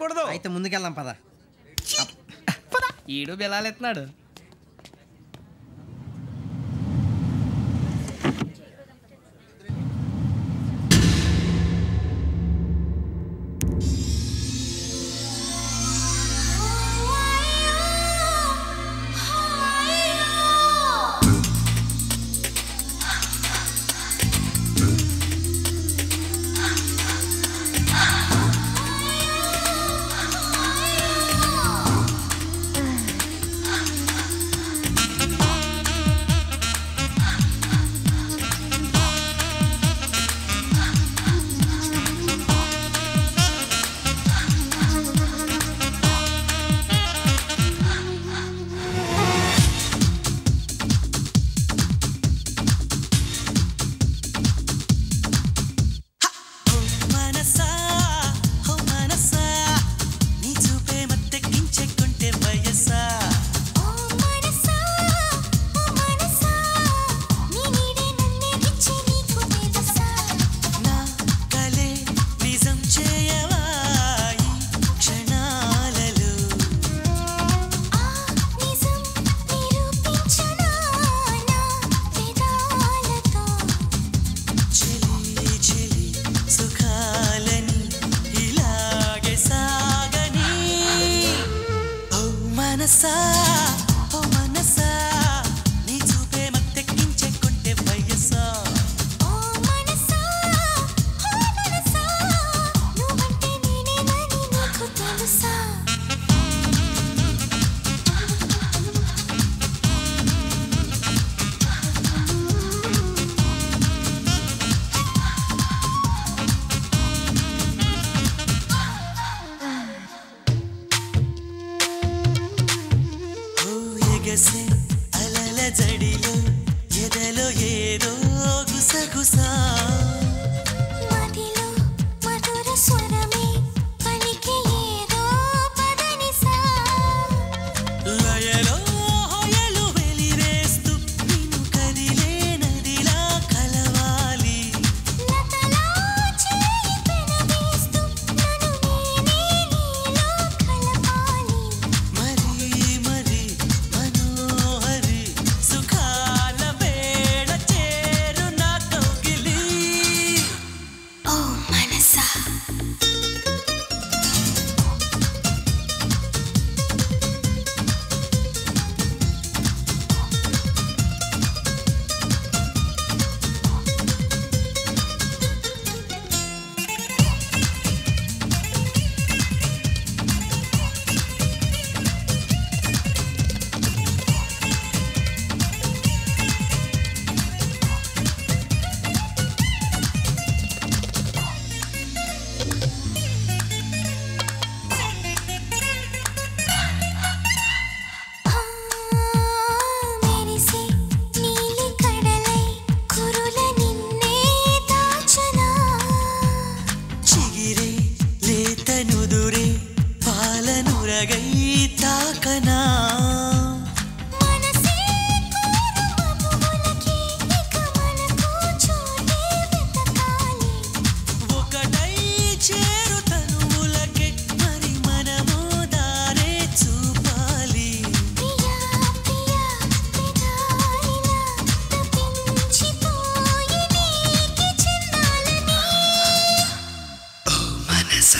అయితే ముందుకెళ్దాం పద. ఈడు బిలాలెత్తున్నాడు.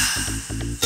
Yeah.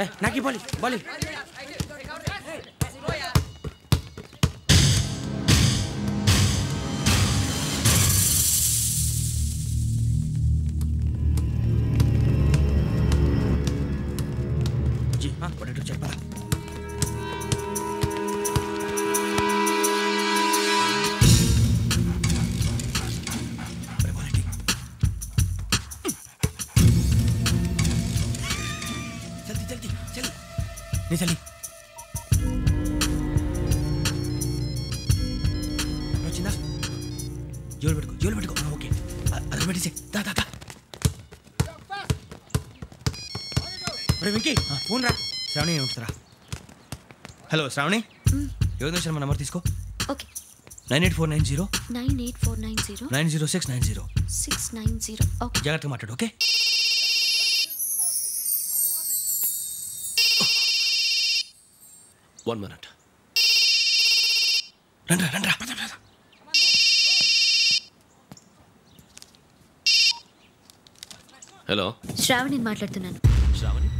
ए नाकी बोली, बोली. రే వెంకీ ఫోన్ రా. శ్రావణి ఉంటుందిరా హలో శ్రావణి. యోగేంద్ర శర్మ నంబర్ తీసుకో. Okay. Nine eight four nine zero. Nine eight four nine zero. Nine zero six nine zero. Six nine zero. Okay. జాగ్రత్తగా మాట్లాడు ఓకే? One minute. రండ్రా రండ్రా. హలో. శ్రావణిని మాట్లాడుతున్నాను. శ్రావణి?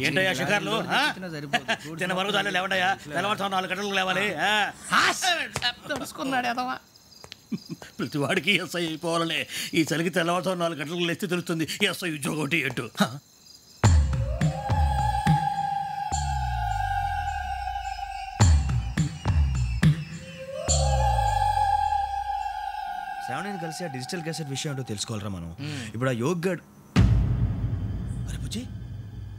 ఏంటయ్యా షికార్లు? ఆ? తిన్న వరకు దాన్ని లేవండయ్యా. తెల్లవారుతో నాలుగు గంటలకు లేవాలి. ఆ? తెలుసుకున్నాడు ఎదవా. ప్రతి వాడికి ఎస్ఐ అయిపోవాలనే ఈ చలికి తెల్లవారుతో నాలుగు గంటలకు లేస్తే తెలుస్తుంది ఎస్ఐ ఉద్యోగం ఒకటి ఎటు శ్రావణిని కలిసి ఆ డిజిటల్ క్యాసెట్ విషయం ఏంటో తెలుసుకోవాలరా మనం. ఇప్పుడు ఆ యోగ్ గడ్ అరే బుజ్జి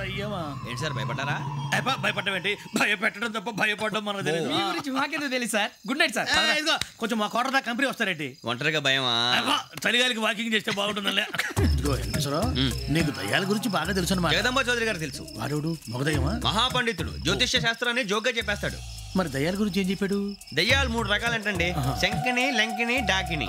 ఏంటి సార్ భయపడ్డారా? భయపడడం ఏంటి? భయపెట్టడం తప్ప భయపడడం మనకు తెలియదు మీ గురించి మాకెందుకు తెలుసు సార్? Good night sir. ఇదిగో కొంచెం మా కోట దాకా కంపెనీ వస్తారేంటి? ఒంటరిగా భయమా? అబ్బా, చలిగాలికి వాకింగ్ చేస్తే బాగుంటుందిలే ఇదిగో వెంకటేశ్వరరావు నీకు దయ్యాల గురించి బాగా తెలుసు అనమాట జగదంబ చౌదరి గారు తెలుసు. వాడోడు మగదయ్యమా? మహాపండితుడు. జ్యోతిష్య శాస్త్రాన్ని జోగ్గా చెప్పేస్తాడు. మరి దయ్యాల గురించి ఏం చెప్పాడు? దయ్యాలు మూడు రకాలంటండి. శంకిని లంకిని డాకిని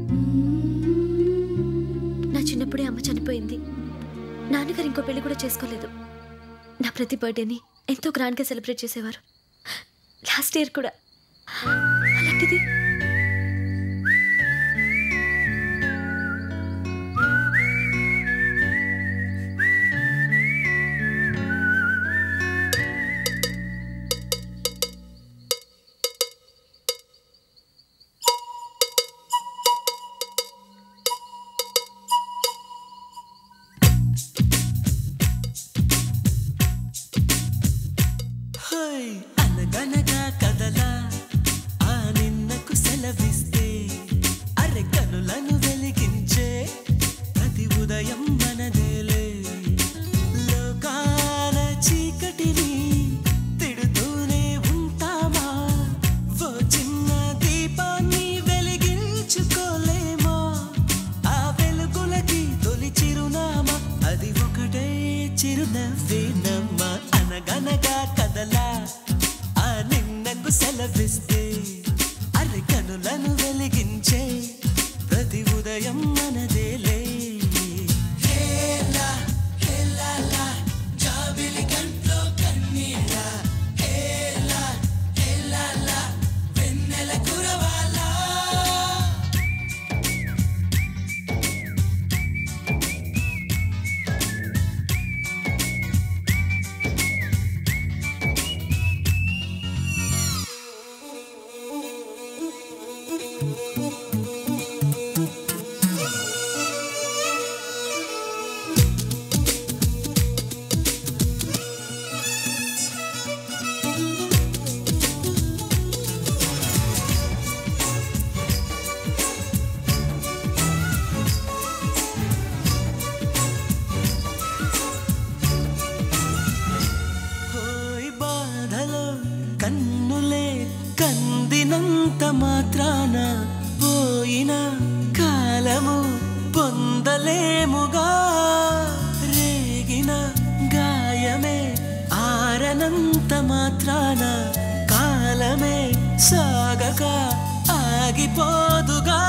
చనిపోయింది నాన్నగారు ఇంకో పెళ్ళి కూడా చేసుకోలేదు. నా ప్రతి బర్త్డేని ఎంతో గ్రాండ్గా సెలబ్రేట్ చేసేవారు. లాస్ట్ ఇయర్ కూడా. అలాంటిది మరవలేముగా రేగిన గాయమే ఆరనంత మాత్రాన కాలమే సాగక ఆగిపోదుగా.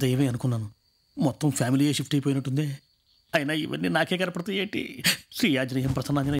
దయ్యమే అనుకున్నాను. మొత్తం ఫ్యామిలీయే షిఫ్ట్ అయిపోయినట్టుందే. అయినా ఇవన్నీ నాకే కనపడతాయి ఏంటి శ్రీ ఆంజనేయం ప్రసన్నాంజనేయం